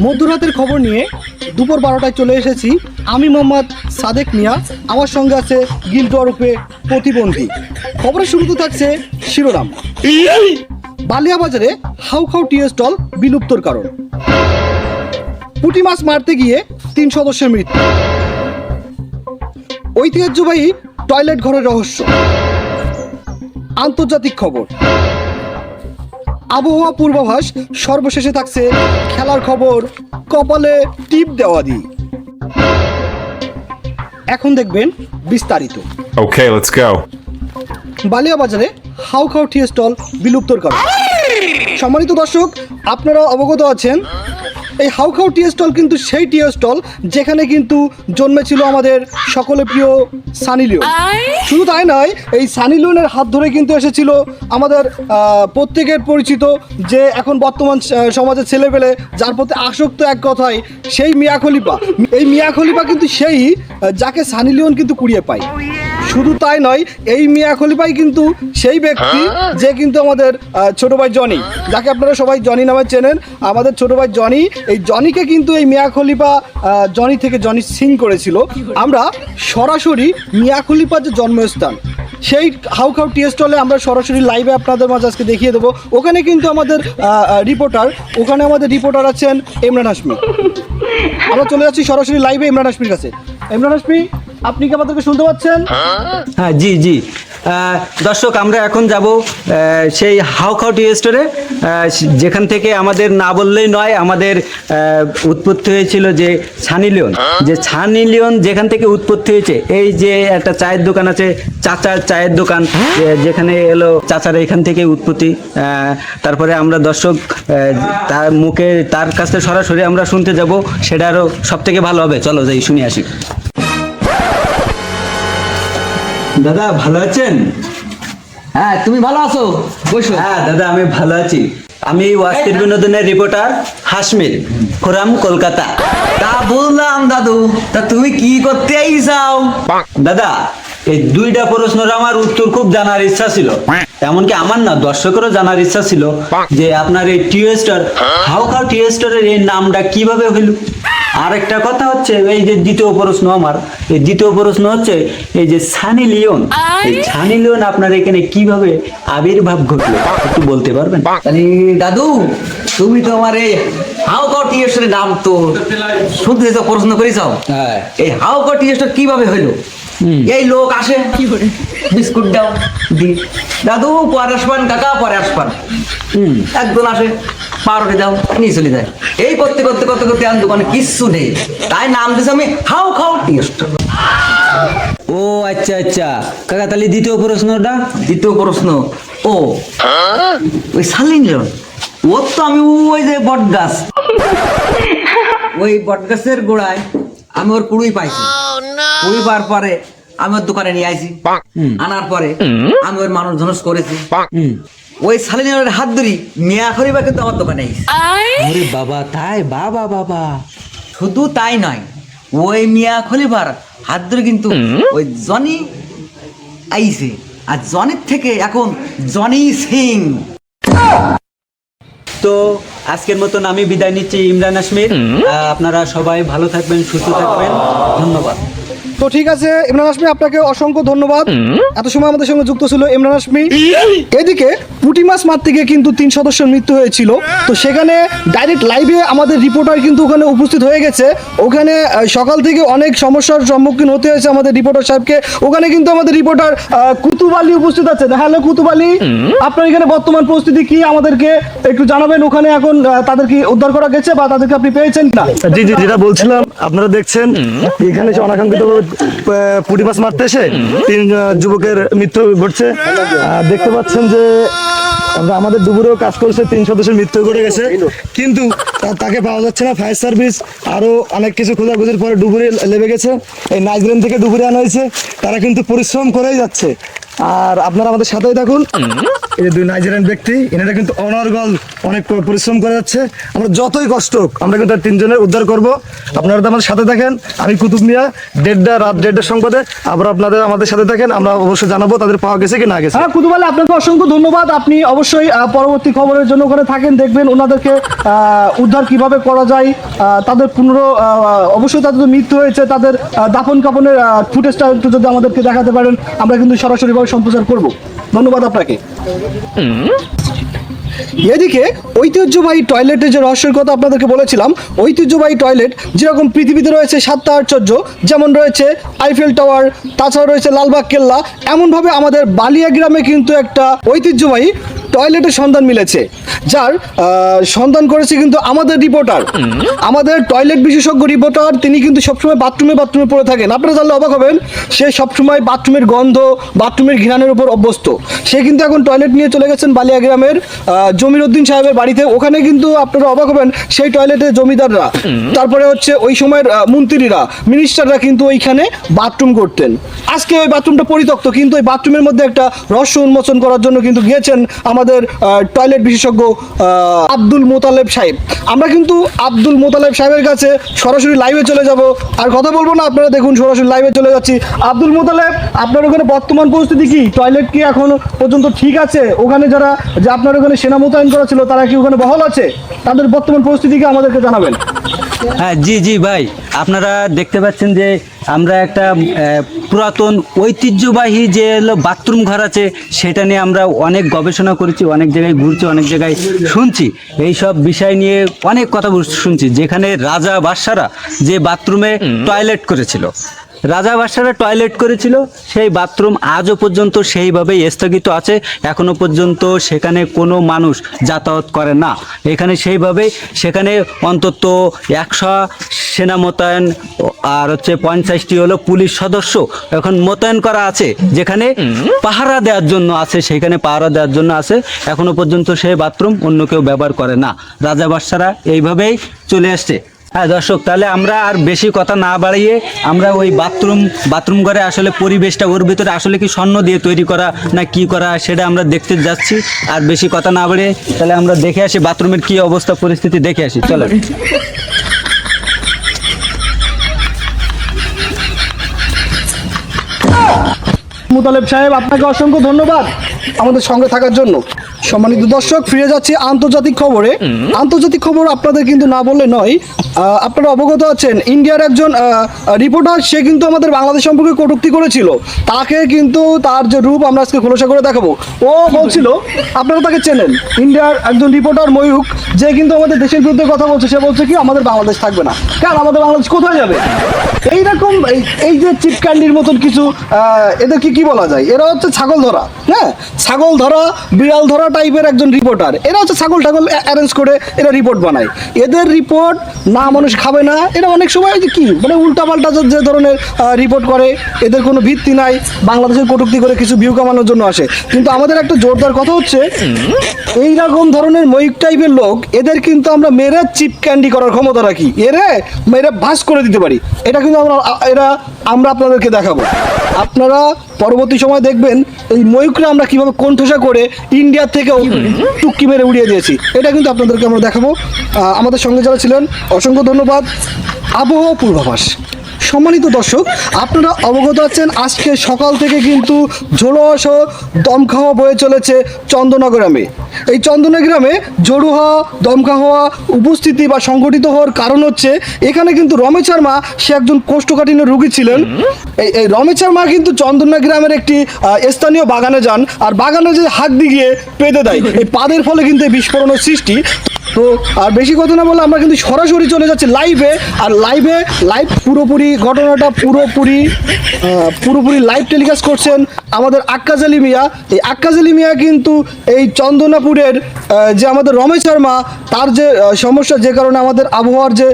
মধ্যরাতের খবর নিয়ে দুপুর বারোটায় চলে এসেছি আমি মোহাম্মদ সাদেক মিয়া। আমার সঙ্গে আছে গিল্ড ওরফে প্রতিবন্ধী। খবরের শুরুতে থাকছে শিরোনাম। বালিয়া বাজারে হাউ খাউ টি স্টল বিলুপ্তর কারণ। পুঁটি মাছ মারতে গিয়ে তিন সদস্যের মৃত্যু। ঐতিহ্যবাহী টয়লেট ঘরের রহস্য। আন্তর্জাতিক খবর। আবহাওয়া পূর্বাভাস সর্বশেষে থাকছে খেলার খবর। কপালে টিপ দেওয়া দি। এখন দেখবেন বিস্তারিত। ওকে লেটস গো বালিয়া বাজারে হাউ খাউ টি স্টল বিলুপ্তর কারণ সম্মানিত দর্শক আপনারা অবগত আছেন এই হাউ খাও টি স্টল কিন্তু সেই টি স্টল যেখানে কিন্তু জন্মেছিল আমাদের সকলে প্রিয় সানি লিওন। শুধু তাই নয় এই সানি লিওনের হাত ধরে কিন্তু এসেছিল আমাদের প্রত্যেকের পরিচিত যে এখন বর্তমান সমাজের ছেলেপেলে যার প্রতি আসক্ত এক কথায় সেই মিয়া খলিফা। এই মিয়া খলিফা কিন্তু সেই যাকে সানি লিওন কিন্তু কুড়িয়ে পায়। শুধু তাই নয় এই মিয়া খলিফাই কিন্তু সেই ব্যক্তি যে কিন্তু আমাদের ছোট ভাই জনি। যাকে আপনারা সবাই জনি নামে চেনেন আমাদের ছোট ভাই জনি এই জনিকে কিন্তু এই মিয়া খলিফা জনি থেকে জনি সিং করেছিল। আমরা সরাসরি মিয়া খলিফার যে জন্মস্থান সেই হাউ খাউ টি স্টলে আমরা সরাসরি লাইভে আপনাদের মাঝে আজকে দেখিয়ে দেবো। ওখানে কিন্তু আমাদের রিপোর্টার ওখানে আমাদের রিপোর্টার আছেন ইমরান হাসমি আমরা চলে যাচ্ছি সরাসরি লাইভে ইমরান হাসমির কাছে। ইমরান হাসমি আপনি কি আমাদেরকে শুনতে পাচ্ছেন? হ্যাঁ জি জি। দর্শক, আমরা এখন যাব সেই হাউ খাও টি স্টোরে যেখান থেকে আমাদের না বললেই নয়, আমাদের উৎপত্তি হয়েছিল যে ছানি লিওন। যে ছানি লিওন যেখান থেকে উৎপত্তি হয়েছে, এই যে একটা চায়ের দোকান আছে, চাচার চায়ের দোকান যেখানে এলো চাচার এখান থেকে উৎপত্তি। তারপরে আমরা দর্শক তার মুখে, তার কাছে সরাসরি আমরা শুনতে যাব, সেটা আরও সব থেকে ভালো হবে। চলো যাই, শুনে আসি। দাদা ভালো আছেন? হ্যাঁ তুমি ভালো আছো? বসো। হ্যাঁ দাদা আমি ভালো আছি। আমি ওয়াস্তির বিনোদনের রিপোর্টার হাসমির খোরাম কলকাতা। তা বললাম দাদু। তা তুমি কি করতে আইসাও? দাদা এই দুইটা প্রশ্নের আমার উত্তর খুব জানার ইচ্ছা ছিল। এমনকি আমার না দর্শকেরও জানার ইচ্ছা ছিল যে আপনার এই টিএস্টার হাউ খাও টিএস্টারের এই নামটা কীভাবে হইল? আর একটা কথা হচ্ছে এই যে দ্বিতীয় প্রশ্ন আমার এই দ্বিতীয় প্রশ্ন হচ্ছে এই যে সানি লিওন এই সানি লিওন আপনার এখানে কীভাবে আবির্ভাব ঘটলো একটু বলতে পারবেন? দাদু তুমি তো আমার এই হাউ কাউ টিএসের নাম তো শুনতে তো প্রশ্ন করেছাও হ্যাঁ। এই হাউ কাউ টিএসটা কীভাবে হইল? এই লোক আসে কি করে বিস্কুট দাও দি। দাদু পরে আসবান কাকা পরে আসবান। একজন আসে পাউরুটি দাও নিয়ে চলে যায়। এই করতে করতে করতে করতে আর দোকানে কিচ্ছু নেই। তাই নাম দিয়েছে আমি হাউ খাও টিএস্ট ও আচ্ছা আচ্ছা। কাকা তাহলে দ্বিতীয় প্রশ্নটা দ্বিতীয় প্রশ্ন। ও। ওই সালিন ওর তো আমি ওই যে বট গাছ ওই বট গাছের গোড়ায় আমি ওর কুড়ুই পাইছি। কুড়ি পাওয়ার পরে আমি ওর দোকানে নিয়ে আইছি। আনার পরে আমি ওর মানুষ ধনুষ করেছি ওই সালিনের হাত ধরি মিয়া খরিবা কিন্তু আমার দোকানে আরে বাবা তাই? বাবা বাবা শুধু তাই নয় ওই মিয়া খলিফার হাত ধরে কিন্তু ওই জনি আইছে। আর জনির থেকে এখন জনি সিং। তো আজকের মতন আমি বিদায় নিচ্ছি ইমরান আহ, আপনারা সবাই ভালো থাকবেন সুস্থ থাকবেন। ধন্যবাদ। তো ঠিক আছে ইমরান হাসমি আপনাকে অসংখ্য ধন্যবাদ। এত সময় আমাদের সঙ্গে যুক্ত ছিল ইমরান হাসমি এদিকে পুঁটি মাছ মারতে গিয়ে কিন্তু তিন সদস্যের মৃত্যু হয়েছিল। তো সেখানে ডাইরেক্ট লাইভে আমাদের রিপোর্টার কিন্তু ওখানে উপস্থিত হয়ে গেছে। ওখানে সকাল থেকে অনেক সমস্যার সম্মুখীন হতে হয়েছে আমাদের রিপোর্টার সাহেবকে। ওখানে কিন্তু আমাদের রিপোর্টার কুতুব আলী উপস্থিত আছে। হ্যালো কুতুব আলী আপনার এখানে বর্তমান পরিস্থিতি কি? আমাদেরকে একটু জানাবেন ওখানে এখন আহ, তাদের কি উদ্ধার করা গেছে বা তাদেরকে আপনি পেয়েছেন না জি জি যেটা বলছিলাম আপনারা দেখছেন এখানে অনাকাঙ্ক্ষিত পুঁটি মাছ মারতে এসে তিন যুবকের মৃত্যু ঘটছে। দেখতে পাচ্ছেন যে আমাদের ডুবুরেও কাজ করছে, তিন সদস্যের মৃত্যু ঘটে গেছে। কিন্তু তাকে পাওয়া যাচ্ছে না ফায়ার সার্ভিস। আরও অনেক কিছু খোঁজাখুঁজির পরে ডুবুরে লেবে গেছে। এই নাইজগ্রেন থেকে ডুবুরে আনা হয়েছে। তারা কিন্তু পরিশ্রম করেই যাচ্ছে। আর আপনারা আমাদের সাথেই থাকুন। এই দুই নাইজেরিয়ান ব্যক্তি এনারা কিন্তু অনর্গল অনেক পরিশ্রম করে যাচ্ছে। আমরা যতই কষ্ট হোক, আমরা কিন্তু তিনজনের উদ্ধার করব। আপনারা তো আমাদের সাথে থাকেন আমি কুতুব মিয়া দেড়টা রাত দেড়টার সংবাদে আবার আপনাদের আমাদের সাথে থাকেন আমরা অবশ্যই জানাব তাদের পাওয়া গেছে কি না গেছে। হ্যাঁ কুতুব কুতুবালে আপনাকে অসংখ্য ধন্যবাদ। আপনি অবশ্যই পরবর্তী খবরের জন্য ওখানে থাকেন দেখবেন ওনাদেরকে উদ্ধার কীভাবে করা যায় তাদের পুনর অবশ্যই তাদের মৃত্যু হয়েছে তাদের দাফন কাপনের ফুটেজটা একটু যদি আমাদেরকে দেখাতে পারেন আমরা কিন্তু সরাসরিভাবে সম্প্রচার করব। ধন্যবাদ আপনাকে। এদিকে ঐতিহ্যবাহী টয়লেটের যে রহস্যের কথা আপনাদেরকে বলেছিলাম, ঐতিহ্যবাহী টয়লেট যেরকম পৃথিবীতে রয়েছে সাতটা আশ্চর্য, যেমন রয়েছে আইফেল টাওয়ার তাছাড়া রয়েছে লালবাগ কেল্লা, এমনভাবে আমাদের বালিয়া গ্রামে কিন্তু একটা ঐতিহ্যবাহী টয়লেটের সন্ধান মিলেছে, যার সন্ধান করেছে কিন্তু আমাদের রিপোর্টার আমাদের টয়লেট বিশেষজ্ঞ রিপোর্টার তিনি কিন্তু সবসময় বাথরুমে বাথরুমে পড়ে থাকেন। আপনারা জানলে অবাক হবেন, সে সবসময় বাথরুমের গন্ধ বাথরুমের ঘৃণানের উপর অভ্যস্ত। সে কিন্তু এখন টয়লেট নিয়ে চলে গেছেন বালিয়া গ্রামের জমির উদ্দিন সাহেবের বাড়িতে। ওখানে কিন্তু আপনারা অবাক হবেন, সেই টয়লেটে জমিদাররা, তারপরে হচ্ছে ওই সময়ের মন্ত্রীরা মিনিস্টাররা কিন্তু ওইখানে বাথরুম করতেন। আজকে ওই বাথরুমটা পরিত্যক্ত, কিন্তু ওই বাথরুমের মধ্যে একটা রহস্য উন্মোচন করার জন্য কিন্তু গিয়েছেন আমাদের টয়লেট বিশেষজ্ঞ আব্দুল মোতালেব সাহেব। আমরা কিন্তু আব্দুল মোতালেব সাহেবের কাছে সরাসরি লাইভে চলে যাব। আর কথা বলব না, আপনারা দেখুন, সরাসরি লাইভে চলে যাচ্ছি। আব্দুল মোতালেব, আপনার ওখানে বর্তমান পরিস্থিতি কি? টয়লেট কি এখন পর্যন্ত ঠিক আছে? ওখানে যারা, যে আপনার ওখানে সেনা মোতায়েন করা ছিল, তারা কি ওখানে বহল আছে? তাদের বর্তমান পরিস্থিতি কি আমাদেরকে জানাবেন? হ্যাঁ জি জি, ভাই। আপনারা দেখতে পাচ্ছেন যে আমরা একটা পুরাতন ঐতিহ্যবাহী যে হলো বাথরুম ঘর আছে সেটা নিয়ে আমরা অনেক গবেষণা করেছি অনেক জায়গায় ঘুরছি অনেক জায়গায় শুনছি। এই সব বিষয় নিয়ে অনেক কথা শুনছি যেখানে রাজা বাদশারা যে বাথরুমে টয়লেট করেছিল। রাজা বাদশারা টয়লেট করেছিল সেই বাথরুম আজও পর্যন্ত সেইভাবেই স্থগিত আছে এখনও পর্যন্ত সেখানে কোনো মানুষ যাতায়াত করে না। এখানে সেইভাবেই সেখানে অন্তত একশো সেনা মোতায়েন আর হচ্ছে পঞ্চাশটি হলো পুলিশ সদস্য। এখন মোতায়েন করা আছে যেখানে পাহারা দেওয়ার জন্য আছে সেখানে পাহারা দেওয়ার জন্য আছে। এখনও পর্যন্ত সেই বাথরুম অন্য কেউ ব্যবহার করে না। রাজা বাদশারা এইভাবেই চলে আসছে। হ্যাঁ দর্শক, তাহলে আমরা আর বেশি কথা না বাড়িয়ে আমরা ওই বাথরুম বাথরুম ঘরে আসলে পরিবেশটা, ওর ভিতরে আসলে কি স্বর্ণ দিয়ে তৈরি করা না কি করা সেটা আমরা দেখতে যাচ্ছি। আর বেশি কথা না বাড়িয়ে তাহলে আমরা দেখে আসি, বাথরুমের কি অবস্থা, পরিস্থিতি দেখে আসি। চলো মুতালেব সাহেব আপনাকে অসংখ্য ধন্যবাদ আমাদের সঙ্গে থাকার জন্য। সম্মানিত দর্শক ফিরে যাচ্ছি আন্তর্জাতিক খবরে। আন্তর্জাতিক খবর আপনাদের কিন্তু না বললে নয় আপনারা অবগত আছেন ইন্ডিয়ার একজন রিপোর্টার সে কিন্তু আমাদের বাংলাদেশ সম্পর্কে কটূক্তি করেছিল। তাকে কিন্তু তার যে রূপ আমরা আজকে খোলসা করে দেখাবো। ও বলছিল আপনারা তাকে চেনেন ইন্ডিয়ার একজন রিপোর্টার ময়ূক যে কিন্তু আমাদের দেশের বিরুদ্ধে কথা বলছে। সে বলছে কি আমাদের বাংলাদেশ থাকবে না। কেন? আমাদের বাংলাদেশ কোথায় যাবে? এইরকম এই- যে চিপ ক্যান্ডির মতন কিছু এদেরকে কি বলা যায়? এরা হচ্ছে ছাগল ধরা হ্যাঁ? ছাগল ধরা, বিড়াল ধরা টাইপের একজন রিপোর্টার এরা হচ্ছে ছাগল টাগল অ্যারেঞ্জ করে এরা রিপোর্ট বানায়। এদের রিপোর্ট না মানুষ খাবে না। এরা অনেক সময় যে কি মানে উল্টাপাল্টা যে ধরনের রিপোর্ট করে, এদের কোনো ভিত্তি নাই। বাংলাদেশের কটূক্তি করে কিছু ভিউ কামানোর জন্য আসে। কিন্তু আমাদের একটা জোরদার কথা হচ্ছে এই রকম ধরনের ময়ূক টাইপের লোক, এদের কিন্তু আমরা মেরে চিপ ক্যান্ডি করার ক্ষমতা রাখি। এরে, মেরে ভাস করে দিতে পারি। এটা কিন্তু আমরা এটা এরা আমরা আপনাদেরকে দেখাবো। আপনারা পরবর্তী সময় দেখবেন এই ময়ূকরা আমরা কীভাবে কণ্ঠসা করে ইন্ডিয়ার থেকে টুকি মেরে উড়িয়ে দিয়েছি। এটা কিন্তু আপনাদেরকে আমরা দেখাবো। আমাদের সঙ্গে যারা ছিলেন অসংখ্য ধন্যবাদ। আবহাওয়া পূর্বাভাস। সম্মানিত দর্শক, আপনারা অবগত আছেন, আজকে সকাল থেকে কিন্তু ঝোড়োয়াশ দমখাওয়া বয়ে চলেছে চন্দনা গ্রামে। এই চন্দনা গ্রামে দমকা হওয়া উপস্থিতি বা সংগঠিত হওয়ার কারণ হচ্ছে, এখানে কিন্তু রমেশ শর্মা, সে একজন কোষ্ঠকাঠিন্য রোগী ছিলেন। এই এই রমেশ শর্মা কিন্তু চন্দনা গ্রামের একটি স্থানীয় বাগানে যান, আর বাগানে যে হাত দিয়ে পেতে দেয়, এই পাদের ফলে কিন্তু এই বিস্ফোরণের সৃষ্টি। তো আর বেশি কথা না বলে আমরা কিন্তু সরাসরি চলে যাচ্ছি লাইভে আর লাইভে লাইভ পুরোপুরি ঘটনাটা পুরোপুরি পুরোপুরি লাইভ টেলিকাস্ট করছেন আমাদের আক্কাজ আলী মিয়া। এই আক্কাজ আলী মিয়া কিন্তু এই চন্দনাপুরের যে আমাদের রমেশ শর্মা তার যে সমস্যা যে কারণে আমাদের আবহাওয়ার যে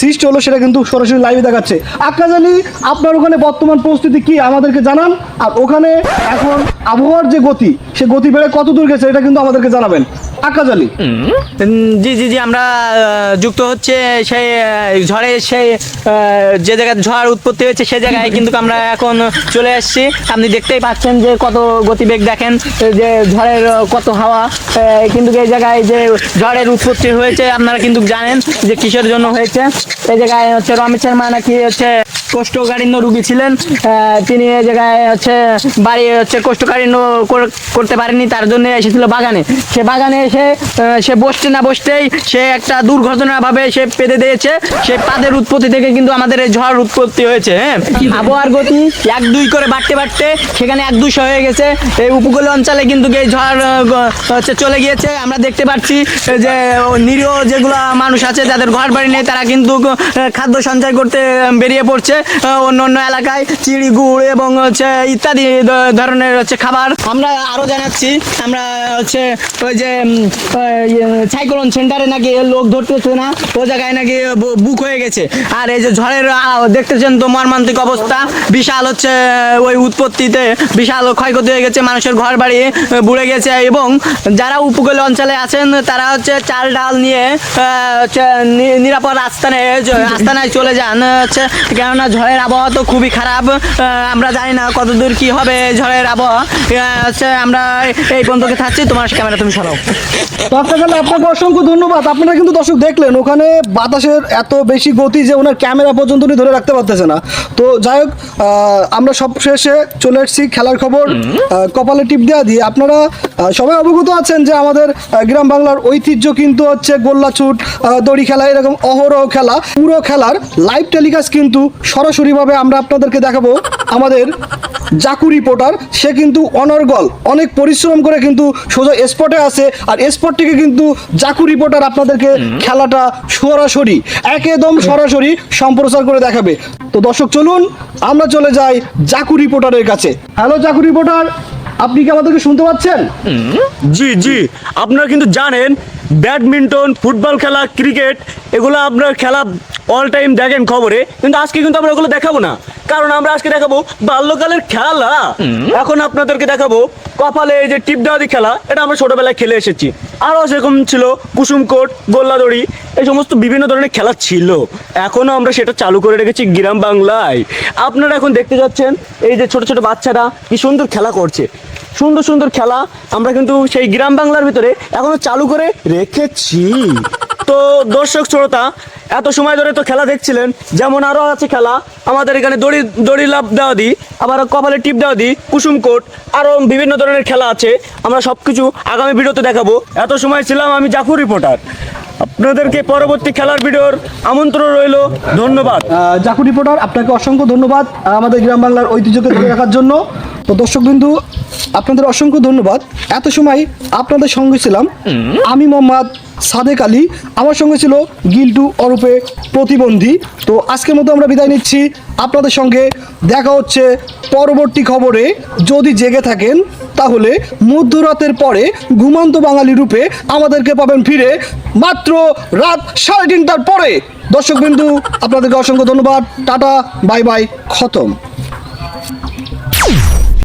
সৃষ্টি হলো সেটা কিন্তু সরাসরি লাইভে দেখাচ্ছে। আকাশ আলী, আপনার ওখানে বর্তমান পরিস্থিতি কি আমাদেরকে জানান? আর ওখানে এখন আবহাওয়ার যে গতি, সে গতি বেড়ে কত দূর গেছে এটা কিন্তু আমাদেরকে জানাবেন। আকাশ আলী। জি জি জি, আমরা যুক্ত হচ্ছে সেই ঝড়ে সেই যে জায়গায় ঝড় উৎপত্তি হয়েছে সেই জায়গায় কিন্তু আমরা এখন চলে এসেছি আপনি দেখতেই পাচ্ছেন যে কত গতিবেগ দেখেন, যে ঝড়ের কত হাওয়া কিন্তু এই জায়গায় যে ঝড়ের উৎপত্তি হয়েছে, আপনারা কিন্তু জানেন যে কিসের জন্য হয়েছে। এই জায়গায় হচ্ছে রমেশের মা নাকি হচ্ছে কোষ্ঠকাঠিন্য রুগী ছিলেন। তিনি এই জায়গায় হচ্ছে বাড়ি, হচ্ছে কোষ্ঠকাঠিন্য করতে পারেনি তার জন্য এসেছিল বাগানে। সে বাগানে এসে সে বসতে না বসতেই সে একটা দুর্ঘটনাভাবে সে পেতে দিয়েছে। সে পাদের উৎপত্তি থেকে কিন্তু আমাদের এই ঝড় উৎপত্তি হয়েছে হ্যাঁ? আবহাওয়ার গতি এক দুই করে বাড়তে বাড়তে সেখানে এক দুশো হয়ে গেছে। এই উপকূল অঞ্চলে কিন্তু এই ঝড় হচ্ছে চলে গিয়েছে। আমরা দেখতে পাচ্ছি যে নিরীহ যেগুলো মানুষ আছে, যাদের ঘর বাড়ি নেই, তারা কিন্তু খাদ্য সঞ্চয় করতে বেরিয়ে পড়ছে। অন্য অন্য এলাকায় চিড়ি, গুড় এবং হচ্ছে ইত্যাদি ধরনের হচ্ছে খাবার। আমরা আরও জানাচ্ছি, আমরা হচ্ছে ওই যে সাইক্লোন সেন্টারে নাকি লোক ধরতেছে না, ও জায়গায় নাকি বুক হয়ে গেছে। আর এই যে ঝড়ের দেখতেছেন তো মর্মান্তিক অবস্থা। বিশাল হচ্ছে ওই উৎপত্তিতে বিশাল ক্ষয়ক্ষতি হয়ে গেছে মানুষের ঘর বাড়ি বুড়ে গেছে এবং যারা উপকূল অঞ্চলে আছেন, তারা হচ্ছে চাল ডাল নিয়ে হচ্ছে নিরাপদ আস্থানে আস্তানায় চলে যান, হচ্ছে কেননা ঝড়ের আবহাওয়া তো খুবই খারাপ আমরা জানি না কতদূর কি হবে ঝড়ের আবহাওয়া। হচ্ছে আমরা এই পর্যন্ত থাকছি, তোমার ক্যামেরা তুমি সরাও। আপনাকে অসংখ্য ধন্যবাদ। আপনারা কিন্তু দর্শক দেখলেন, ওখানে বাতাসের এত বেশি গতি যে ওনার ক্যামেরা পর্যন্ত উনি ধরে রাখতে পারতেছে না। তো যাই হোক আমরা সব শেষে চলে এসেছি খেলার খবর। কপালে টিপ দেওয়া দিয়ে আপনারা সবাই অবগত আছেন যে আমাদের গ্রাম বাংলার ঐতিহ্য কিন্তু হচ্ছে গোল্লা ছুট দড়ি খেলা, এরকম অহরহ খেলা। পুরো খেলার লাইভ টেলিকাস্ট কিন্তু সরাসরিভাবে আমরা আপনাদেরকে দেখাবো আমাদের জাকু রিপোর্টার সে কিন্তু অনর্গল। অনেক পরিশ্রম করে কিন্তু সোজা স্পটে আছে আর স্পট থেকে কিন্তু জাকু রিপোর্টার আপনাদেরকে খেলাটা সরাসরি একদম সরাসরি সম্প্রচার করে দেখাবে। তো দর্শক চলুন আমরা চলে যাই জাকু রিপোর্টারের কাছে। হ্যালো জাকু রিপোর্টার আপনি কি আমাদেরকে শুনতে পাচ্ছেন? জি জি। আপনারা কিন্তু জানেন ব্যাডমিন্টন ফুটবল খেলা ক্রিকেট এগুলো আপনার খেলা অল টাইম দেখেন খবরে। কিন্তু আজকে কিন্তু আমরা ওগুলো দেখাবো না। কারণ আমরা আজকে দেখাবো বাল্যকালের খেলা। এখন আপনাদেরকে দেখাবো কপালে এই যে টিপ দেওয়াদি খেলা এটা আমরা ছোটবেলায় খেলে এসেছি। আরও সেরকম ছিল কুসুম কোট গোল্লাদড়ি এই সমস্ত বিভিন্ন ধরনের খেলা ছিল। এখনও আমরা সেটা চালু করে রেখেছি গ্রাম বাংলায়। আপনারা এখন দেখতে যাচ্ছেন এই যে ছোট ছোট বাচ্চারা কি সুন্দর খেলা করছে। সুন্দর সুন্দর খেলা আমরা কিন্তু সেই গ্রাম বাংলার ভিতরে এখনও চালু করে রেখেছি। তো দর্শক, শ্রোতা, এত সময় ধরে তো খেলা দেখছিলেন, যেমন আরও আছে খেলা। আমাদের এখানে দড়ি দড়ি লাভ দেওয়া দিই আবার কপালে টিপ দেওয়া দিই কুসুম কোট আরও বিভিন্ন ধরনের খেলা আছে। আমরা সব কিছু আগামী ভিডিওতে দেখাবো। এত সময় ছিলাম আমি জাফর রিপোর্টার। আপনাদেরকে পরবর্তী খেলার ভিডিওর আমন্ত্রণ রইল। ধন্যবাদ। জাকু রিপোর্টার, আপনাকে অসংখ্য ধন্যবাদ আমাদের গ্রাম বাংলার ঐতিহ্যকে ধরে রাখার জন্য। তো দর্শক বিন্দু আপনাদের অসংখ্য ধন্যবাদ। এত সময় আপনাদের সঙ্গে ছিলাম। আমি মোহাম্মদ সাদেক আলী আমার সঙ্গে ছিল গিল্টু অরূপে প্রতিবন্ধী। তো আজকের মতো আমরা বিদায় নিচ্ছি। আপনাদের সঙ্গে দেখা হচ্ছে পরবর্তী খবরে। যদি জেগে থাকেন তাহলে মধ্যরাতের পরে ঘুমান্ত বাঙালি রূপে আমাদেরকে পাবেন ফিরে মাত্র রাত সাড়ে তিনটার পরে। দর্শক বিন্দু আপনাদেরকে অসংখ্য ধন্যবাদ। টাটা বাই বাই খতম।